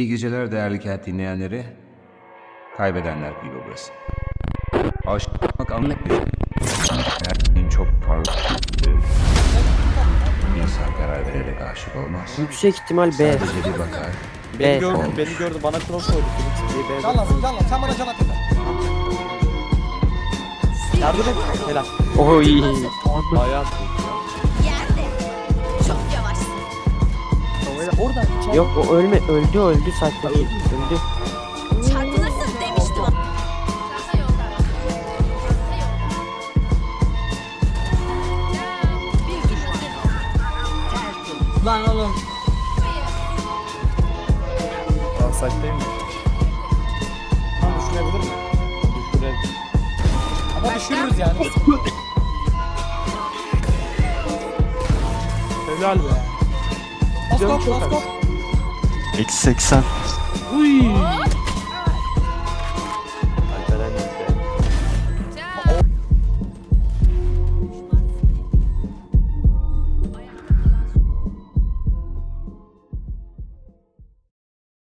İyi geceler değerli kent dinleyenleri. Kaybedenler Kulübü burası. Aşık anlık bir şey. Her şeyin çok parlak. İnsan karar vererek aşık olmaz. Yüksek ihtimal B. Sadece bir bakar. B. Beni gördü, olmuş. beni gördü. Bana cross koydu. B. Can lazım. Sen bana can at yeter. Yardım et. Helal. Oy. Ayağı. Oradan içeri. Yok o ölme öldü öldü zaten. Öldü. Çarpılırsın demiştim. Lan oğlum. Daha saçtayım mı? Tam düşürebilir mi? Düşürebilir. Ama düşürürüz yani. Helal be. En scope, en scope. XX5. Oui.